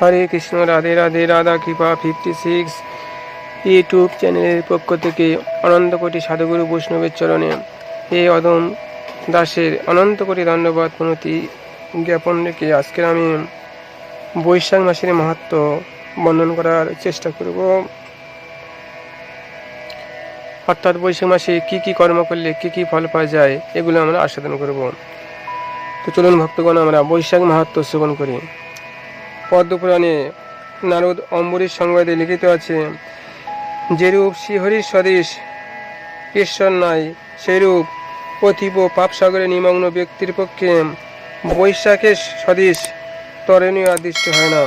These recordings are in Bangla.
হরে কৃষ্ণ, রাধে রাধে, রাধা কৃপা, ফিফটি সিক্স। ইউটিউব চ্যানেলের পক্ষ থেকে অনন্ত কোটি সাধুগুরু বৈষ্ণবের চরণে এই অদম দাসের অনন্ত কোটি দণ্ডবাদ প্রণতি জ্ঞাপন রেখে আজকের আমি বৈশাখ মাসের মাহাত্ম বর্ণন করার চেষ্টা করব। অর্থাৎ বৈশাখ মাসে কি কি কর্ম করলে কি কি ফল পাওয়া যায়, এগুলো আমরা আস্বাদন করব। তো চলুন ভক্তগণ, আমরা বৈশাখ মাহাত্ম শ্রবণ করি। পদ্মপুরাণে নারদ অম্বরীশ সংবাদে লিখিত আছে, যেরূপ শ্রীহরির স্বদেশ, ঈশ্বর নাই সেরূপ অতীব পাপসাগরে নিমগ্ন ব্যক্তির পক্ষে বৈশাখের স্বদেশ তরণীয় আদিষ্ট হয় না।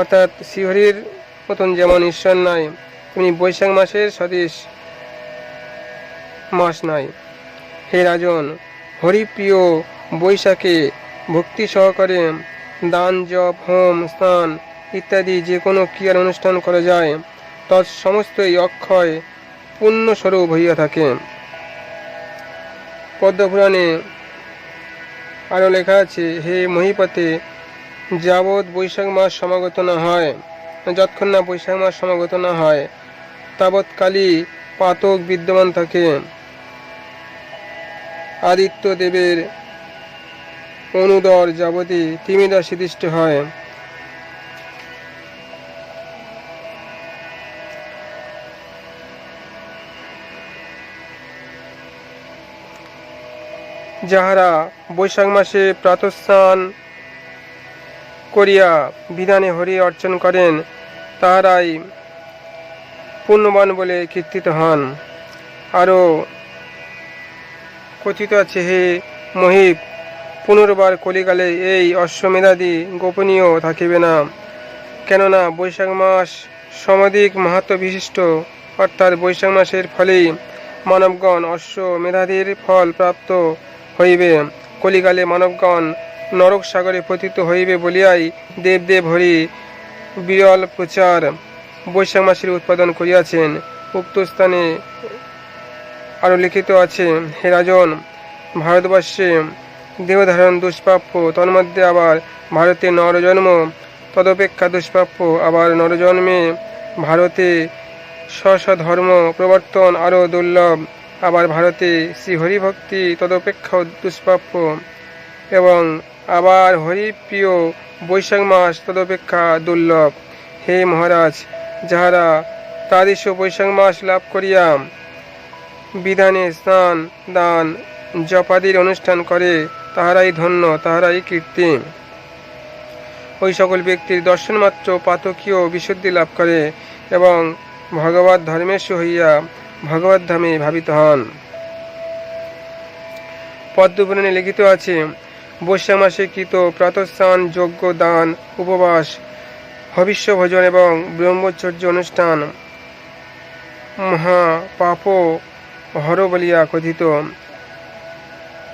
অর্থাৎ শ্রীহরির মতন যেমন ঈশ্বর নাই, তেমনি বৈশাখ মাসের স্বদেশ মাস নাই। হে রাজন, হরিপ্রিয় বৈশাখে ভক্তি সহকারে দান, জপ, হোম, স্নান ইত্যাদি যে কোনো ক্রিয়ার অনুষ্ঠান করা যায় তৎ সমস্তই অক্ষয় পুণ্যস্বরূপ হইয়া থাকে। পদ্মপুরাণে আরও লেখা আছে, হে মহিপতে, যাবৎ বৈশাখ মাস সমাগত না হয় যতক্ষণ না বৈশাখ মাস সমাগত না হয়, তাবৎকালই পাতক বিদ্যমান থাকে। আদিত্য দেবের অনুদর যাবতী তিমিদা সিদিষ্ট হয়। যাহারা বৈশাখ মাসে প্রাতঃস্নান করিয়া বিধানে হরি অর্চন করেন, তাহারাই পুণ্যবান বলে কীর্তিত হন। আরও কথিত আছে, হে মহিব পুনর্বার কলিকালে এই অশ্বমেধাদি গোপনীয় থাকিবে না। কেননা বৈশাখ মাস সমধিক মাহাত্ম বিশিষ্ট অর্থাৎ বৈশাখ মাসের ফলেই মানবগণ অশ্ব মেধাদির ফল প্রাপ্ত হইবে। কলিকালে মানবগণ নরক সাগরে পতিত হইবে বলিয়াই দেবদেব হরি বিরল প্রচার বৈশাখ মাসের উৎপাদন করিয়াছেন। উক্ত স্থানে আরও লিখিত আছে, হে রাজন, ভারতবর্ষে দেহধারণ দুষ্প্রাপ্য, তন্মধ্যে আবার ভারতে নরজন্ম, তদপেক্ষা দুষ্প্রাপ্য আবার নরজন্মে ভারতে স্ব ধর্ম প্রবর্তন আরও দুর্লভ, আবার ভারতে শ্রী হরিভক্তি তদপেক্ষাও দুষ্প্রাপ্য এবং আবার হরিপ্রিয় বৈশাখ মাস তদপেক্ষা দুর্লভ। হে মহারাজ, যাহারা তাদেশ বৈশাখ মাস লাভ করিয়া বিধানে স্নান, দান, জপাদির অনুষ্ঠান করে তাহারাই ধন্য, তাহারাই কীর্তি ওই সকল ব্যক্তির দর্শন মাত্র পাতকীয় বিশুদ্ধি লাভ করে এবং ভগবত ধর্মেশ হইয়া ভগবত ধামে ভাবিত হন। পদ্মপুরাণে লিখিত আছে বৈশাখ মাসে কৃত প্রাতঃস্নান, যজ্ঞ, দান, উপবাস ভবিষ্য ভোজন এবং ব্রহ্মচর্য অনুষ্ঠান মহা পাপ হর বলিয়া কথিত।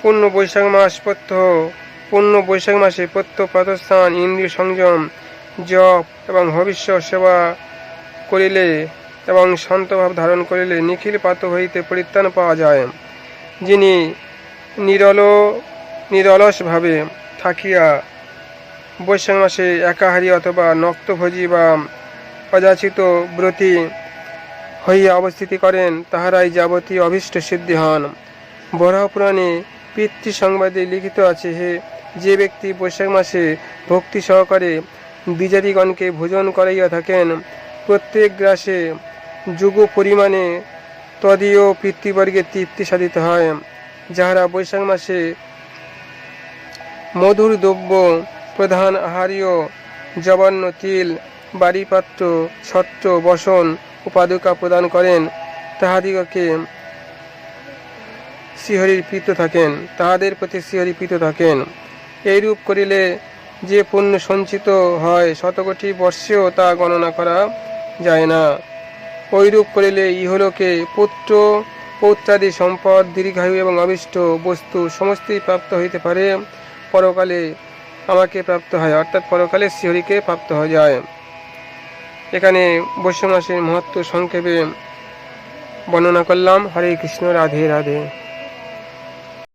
পূর্ণ বৈশাখ মাস প্রত্যহ, পূর্ণ বৈশাখ মাসে প্রত্য প্রাতঃস্থান, ইন্দ্রিয় সংযম, জপ এবং ভবিষ্য সেবা করিলে এবং শান্তভাব ধারণ করিলে নিখিল পাত হইতে পরিত্রাণ পাওয়া যায়। যিনি নিরল, নিরলসভাবে থাকিয়া বৈশাখ মাসে একাহারী অথবা নক্তভোজী বা অযাচিত ব্রতী হইয়া অবস্থিতি করেন, তাহারাই যাবতীয় অভীষ্ট সিদ্ধি হন। বরাহ পুরাণে পিতৃ সংবাদে লিখিত আছে, হে, যে ব্যক্তি বৈশাখ মাসে ভক্তি সহকারে বিজারীগণকে ভোজন করাইয়া থাকেন, প্রত্যেক গ্রাসে যুগ পরিমাণে তদীয় পিতৃবর্গে তৃপ্তি সাধিত হয়, যাহারা বৈশাখ মাসে মধুর দ্রব্য, প্রধান আহারীয়, জবান্ন তিল, বাড়িপাত্র, ছত্র, বসন উপাদুকা প্রদান করেন, তাহাদিগকে শ্রীহরির প্রীত থাকেন, তাহাদের প্রতি শ্রীহরি প্রীত থাকেন। এইরূপ করিলে যে পুণ্য সঞ্চিত হয়, শতকোটি বর্ষেও তা গণনা করা যায় না। ওইরূপ করিলে ইহলোকে পুত্র, পৌত্রাদি সম্পদ, দীর্ঘায়ু এবং অবিষ্ট বস্তু সমস্তই প্রাপ্ত হইতে পারে। পরকালে আমাকে প্রাপ্ত হয়, অর্থাৎ পরকালে শ্রীহরিকে প্রাপ্ত হয়ে যায়। এখানে বৈশ্য মাসের মহত্ব সংক্ষেপে বর্ণনা করলাম। হরে কৃষ্ণ, রাধে রাধে।